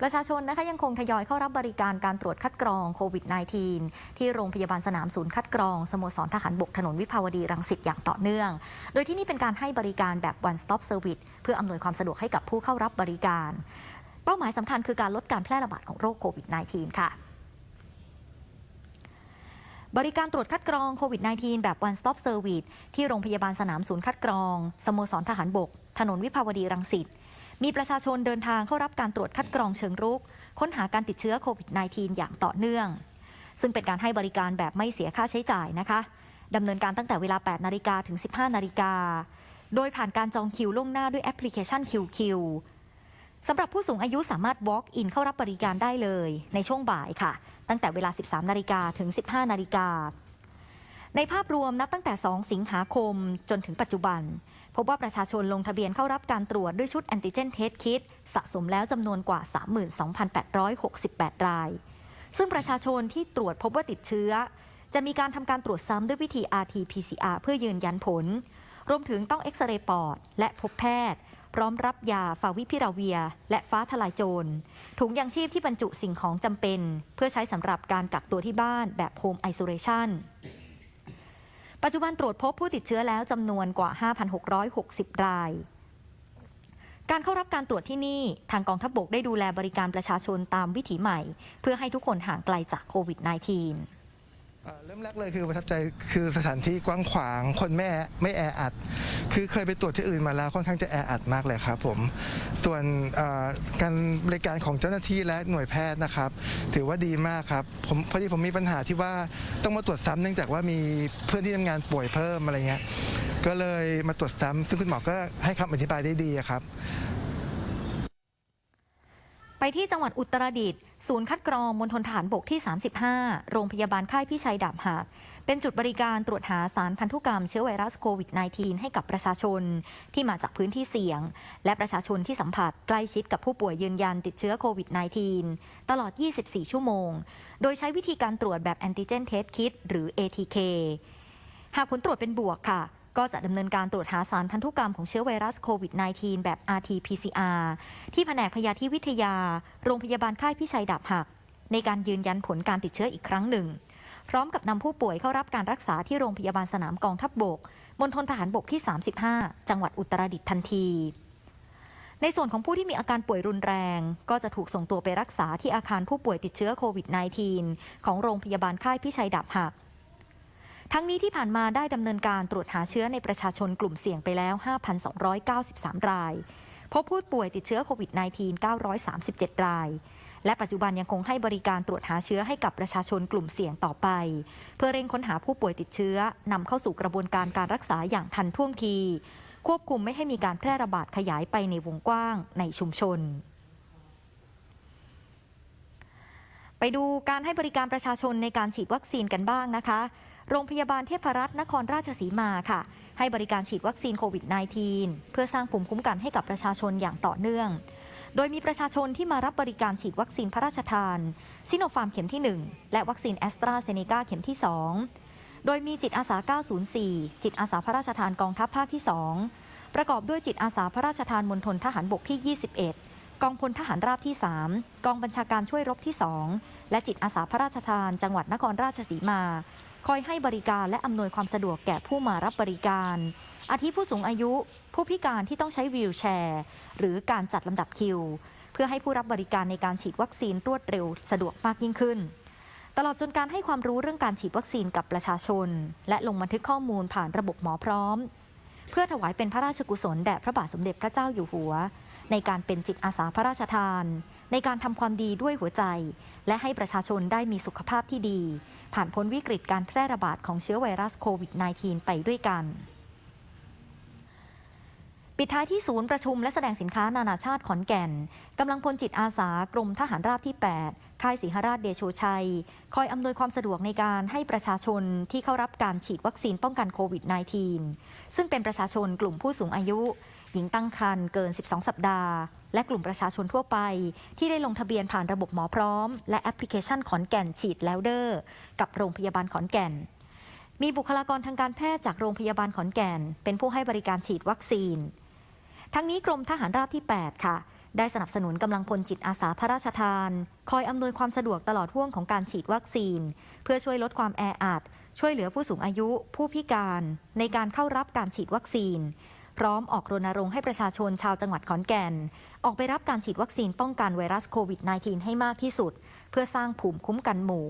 ประชาชนนะคะยังคงทยอยเข้ารับบริการการตรวจคัดกรองโควิด -19 ที่โรงพยาบาลสนามศูนย์คัดกรอง สโมสรทหารบกถนนวิภาวดีรังสิตอย่างต่อเนื่อง โดยที่นี่เป็นการให้บริการแบบ one stop service เพื่ออำนวยความสะดวกให้กับผู้เข้ารับบริการ เป้าหมายสำคัญคือการลดการแพร่ระบาดของโรคโควิด -19 ค่ะบริการตรวจคัดกรองโควิด -19 แบบ one stop service ที่โรงพยาบาลสนามศูนย์คัดกรอง สโมสรทหารบก ถนนวิภาวดีรังสิต มีประชาชนเดินทางเข้ารับการตรวจคัดกรองเชิงรุก ค้นหาการติดเชื้อโควิด -19 อย่างต่อเนื่อง ซึ่งเป็นการให้บริการแบบไม่เสียค่าใช้จ่ายนะคะดำเนินการตั้งแต่เวลา 8 นาฬิกาถึง 15 นาฬิกา โดยผ่านการจองคิวล่วงหน้าด้วยแอปพลิเคชัน QQ สำหรับผู้สูงอายุสามารถ walk in เข้ารับบริการได้เลย ในช่วงบ่ายค่ะ ตั้งแต่เวลา 13 นาฬิกาถึง 15 นาฬิกา ในภาพรวมนับตั้งแต่ 2 สิงหาคมจนถึงปัจจุบัน พบว่าประชาชนลงทะเบียนเข้ารับการตรวจด้วยชุดแอนติเจนเทสคิ t สะสมแล้วจำนวนกว่า 32,868 ราย ซึ่งประชาชนที่ตรวจพบว่าติดเชื้อ จะมีการทำการตรวจซ้ำด้วยวิธี RT-PCR เพื่อยืนยันผล รวมถึงต้องเอ็กซเรย์ปอด และพบแพทย์ พร้อมรับยาฟาวิพิราเวีย และฟ้าทลายโจรถุงยางชีพที่บรรจุสิ่งของจำเป็น เพื่อใช้สำหรับการกักตัวที่บ้านแบบโฮมไอโซเลชัน ปัจจุบันตรวจพบผู้ติดเชื้อแล้วจำนวนกว่า 5,660 ราย การเข้ารับการตรวจที่นี่ ทางกองทัพบบกได้ดูแลบริการประชาชนตามวิถีใหม่ เพื่อให้ทุกคนห่างไกลจากโควิด -19 เริ่มแรกเลยคือประทับใจคือสถานที่กว้างขวางคนไม่แอไม่แออัด คือเคยไปตรวจที่อื่นมาแล้วค่อนข้างจะแออัดมากเลยครับผมส่วนการบริการของเจ้าหน้าที่และหน่วยแพทย์นะครับ ถือว่าดีมากครับผมพอดีผมมีปัญหาที่ว่าต้องมาตรวจซ้ำเนื่องจากว่ามีเพื่อนที่ทำงานป่วยเพิ่มอะไรเงี้ยก็เลยมาตรวจซ้ำซึ่งคุณหมอก็ให้คำอธิบายได้ดีครับ ไปที่จังหวัดอุตรดิตถ์ศูนย์คัดกรองมณฑลฐานบกที่ 35 โรงพยาบาลค่ายพี่ชัยดาบหักเป็นจุดบริการตรวจหาสารพันธุกรรมเชื้อไวรัสโควิด -19 ให้กับประชาชนที่มาจากพื้นที่เสี่ยง และประชาชนที่สัมผัสใกล้ชิดกับผู้ป่วยยืนยันติดเชื้อโควิด -19 ตลอด 24 ชั่วโมง โดยใช้วิธีการตรวจแบบแอนติเจนเทสคิ t หรือ ATK หากผลตรวจเป็นบวกค่ะ ก็จะดำเนินการตรวจหาสารพันธุกรรมของเชื้อไวรัสโควิด -19 แบบ RT-PCR ที่แผนกพยาธิวิทยา โรงพยาบาลค่ายพิชัยดาบหัก ในการยืนยันผลการติดเชื้ออีกครั้งหนึ่ง พร้อมกับนำผู้ป่วยเข้ารับการรักษาที่โรงพยาบาลสนามกองทัพบบกมณฑลทหารบกที่ 35 จังหวัดอุตรดิตถ์ทันทีในส่วนของผู้ที่มีอาการป่วยรุนแรง ก็จะถูกส่งตัวไปรักษาที่อาคารผู้ป่วยติดเชื้อโควิด -19 ของโรงพยาบาลค่ายพิชัยดาบหัก ทั้งนี้ที่ผ่านมาได้ดำเนินการตรวจหาเชื้อในประชาชนกลุ่มเสี่ยงไปแล้ว 5,293 ราย พบผู้ป่วยติดเชื้อโควิด -19 937 ราย และปัจจุบันยังคงให้บริการตรวจหาเชื้อให้กับประชาชนกลุ่มเสี่ยงต่อไป เพื่อเร่งค้นหาผู้ป่วยติดเชื้อนำเข้าสู่กระบวนการการรักษาอย่างทันท่วงที ควบคุมไม่ให้มีการแพร่ระบาดขยายไปในวงกว้างในชุมชนไปดูการให้บริการประชาชนในการฉีดวัคซีนกันบ้างนะคะ โรงพยาบาลเทพรัตน์นครราชสีมาค่ะ ให้บริการฉีดวัคซีนโควิด -19 เพื่อสร้างภูมิคุ้มกันให้กับประชาชนอย่างต่อเนื่อง โดยมีประชาชนที่มารับบริการฉีดวัคซีนพระราชทาน ซิโนฟาร์มเข็มที่ 1 และวัคซีนแอสตราเซเนกาเข็มที่ 2 โดยมีจิตอาสา 904 จิตอาสาพระราชทานกองทัพภาคที่ 2 ประกอบด้วยจิตอาสาพระราชทานมณฑลทหารบกที่ 21กองพลทหารราบที่ 3 กองบัญชาการช่วยรบที่ 2 และจิตอาสาพระราชทาน จังหวัดนครราชสีมา คอยให้บริการและอำนวยความสะดวกแก่ผู้มารับบริการ อาทิผู้สูงอายุ ผู้พิการที่ต้องใช้วีลแชร์ หรือการจัดลำดับคิว เพื่อให้ผู้รับบริการในการฉีดวัคซีนรวดเร็วสะดวกมากยิ่งขึ้น ตลอดจนการให้ความรู้เรื่องการฉีดวัคซีนกับประชาชน และลงบันทึกข้อมูลผ่านระบบหมอพร้อม เพื่อถวายเป็นพระราชกุศลแด่พระบาทสมเด็จพระเจ้าอยู่หัว ในการเป็นจิตอาสาพระราชทาน ในการทำความดีด้วยหัวใจ และให้ประชาชนได้มีสุขภาพที่ดี ผ่านพ้นวิกฤตการแพร่ระบาดของเชื้อไวรัสโควิด -19 ไปด้วยกันปิดท้ายที่ศูนย์ประชุมและแสดงสินค้านานาชาติขอนแก่นกำลังพลจิตอาสากรมทหารราบที่ 8 ค่ายศรีหราชเดโชชัย คอยอำนวยความสะดวกในการให้ประชาชนที่เข้ารับการฉีดวัคซีนป้องกันโควิด -19 ซึ่งเป็นประชาชนกลุ่มผู้สูงอายุ หญิงตั้งครรภ์เกิน 12 สัปดาห์ และกลุ่มประชาชนทั่วไป ที่ได้ลงทะเบียนผ่านระบบหมอพร้อม และแอปพลิเคชันขอนแก่นฉีดแล้วเดอร์กับโรงพยาบาลขอนแก่น มีบุคลากรทางการแพทย์จากโรงพยาบาลขอนแก่น เป็นผู้ให้บริการฉีดวัคซีน ทั้งนี้กรมทหารราบที่ 8 ค่ะ ได้สนับสนุนกำลังพลจิตอาสาพระราชทาน คอยอำนวยความสะดวกตลอดห่วงของการฉีดวัคซีน เพื่อช่วยลดความแออัดช่วยเหลือผู้สูงอายุ ผู้พิการ ในการเข้ารับการฉีดวัคซีน พร้อมออกรณรงค์ให้ประชาชนชาวจังหวัดขอนแก่น ออกไปรับการฉีดวัคซีนป้องกันไวรัสโควิด -19 ให้มากที่สุด เพื่อสร้างภูมิคุ้มกันหมู่